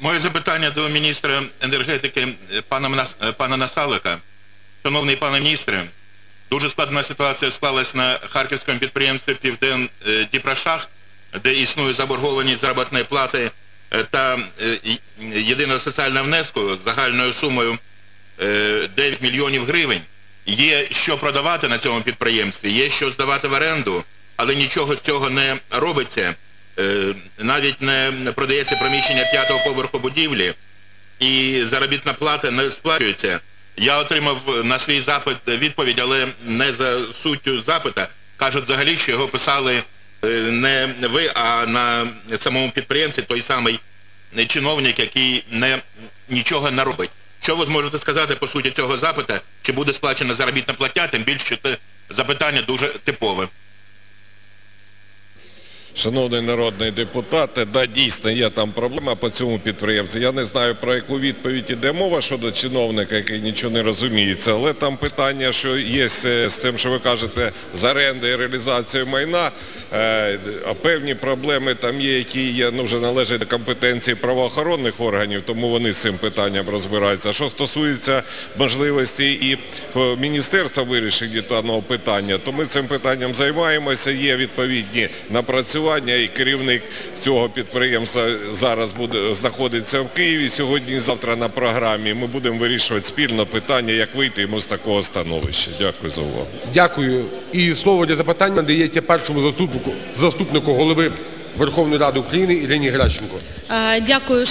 Моє запитання до міністра енергетики е, пана, е, пана Насалика. Шановний пане міністре, дуже складна ситуація склалась на харківському підприємстві Півден е, де існує заборгованість заробітної плати та єдиного соціального внеску загальною сумою е, 9 мільйонів гривень. Є що продавати на цьому підприємстві, є що здавати в оренду, але нічого з цього не робиться. Навіть не продається приміщення п'ятого поверху будівлі і заробітна плата не сплачується. Я отримав на свій запит відповідь, але не за суттю запита. Кажуть взагалі, що його писали е, не ви, а на самому підприємці той самий чиновник, який не, нічого не робить. Що ви зможете сказати по суті цього запита? Чи буде сплачена заробітна платня, тим більше що це запитання дуже типове. Шановний народний депутате, да, дійсно є там проблема по цьому підприємству. Я не знаю про яку відповідь іде мова щодо чиновника, який нічого не розуміється, але там питання, що є е, з тим, що ви кажете, з оренди і реалізацією майна, е, певні проблеми там є, які є, ну, вже належать до компетенції правоохоронних органів, тому вони з цим питанням розбираються. Що стосується можливості і е, міністерства вирішення даного питання, то ми цим питанням займаємося, є відповідні напрацювання, і керівник цього підприємства зараз буде знаходиться в Києві сьогодні і завтра на програмі. Ми будемо вирішувати спільно питання, як вийти йому з такого становища. Дякую за увагу. Дякую. І слово для запитання надається першому заступнику, заступнику голови Верховної Ради України Ірині Геращенко. Е, Дякую,